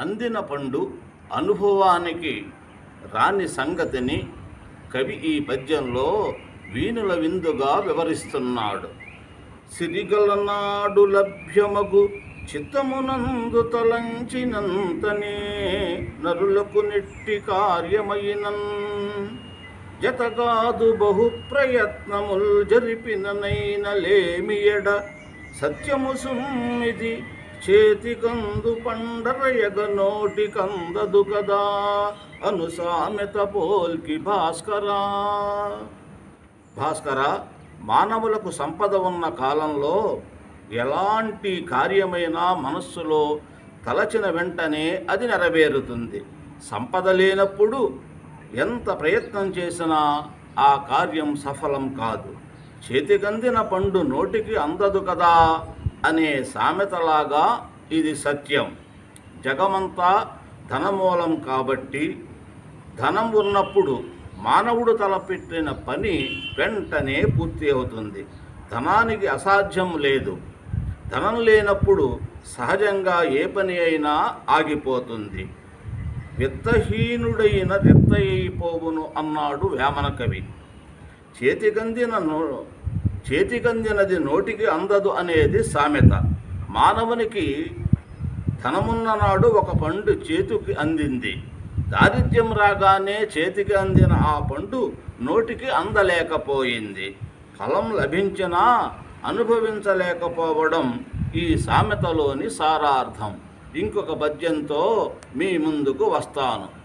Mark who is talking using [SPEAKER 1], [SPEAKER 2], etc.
[SPEAKER 1] అందిన పండు అనుభవానికి రాని సంగతిని కవి ఈ పద్యంలో వీణుల విందుగా వివరిస్తున్నాడు. సిరిగలనాడు లభ్యమగు చిత్తమునందు తలంచినంతనే నరులకు నెట్టి కార్యమైనన్ జతగాదు బహు ప్రయత్నముల్ జరిపిననైన లేమియడ సత్యము సుమ్మిది చేతికందు పండరయగ నోటి కందదు కదా. అను సామెత పోల్కి భాస్కరా. భాస్కర మానవులకు సంపద ఉన్న కాలంలో ఎలాంటి కార్యమైనా మనస్సులో తలచిన వెంటనే అది నెరవేరుతుంది. సంపద లేనప్పుడు ఎంత ప్రయత్నం చేసినా ఆ కార్యం సఫలం కాదు. చేతికందిన పండు నోటికి అందదు కదా. అనే సామెతలాగా ఇది సత్యం. జగమంతా ధనమూలం కాబట్టి ధనం ఉన్నప్పుడు మానవుడు తలపెట్టిన పని వెంటనే పూర్తి అవుతుంది. ధనానికి అసాధ్యం లేదు. ధనం లేనప్పుడు సహజంగా ఏ పని అయినా ఆగిపోతుంది. విత్తహీనుడైన రిత్తయిపోవును అన్నాడు వేమన కవి. చేతికందిన నో చేతికందినది నోటికి అందదు అనేది సామెత. మానవునికి ధనమున్న నాడు ఒక పండు చేతికి అందింది. దారిద్ర్యం రాగానే చేతికి అందిన ఆ పండు నోటికి అందలేకపోయింది. ఫలం లభించినా అనుభవించలేకపోవడం ఈ సామెతలోని సారార్థం. ఇంకొక పద్యంతో మీ ముందుకు వస్తాను.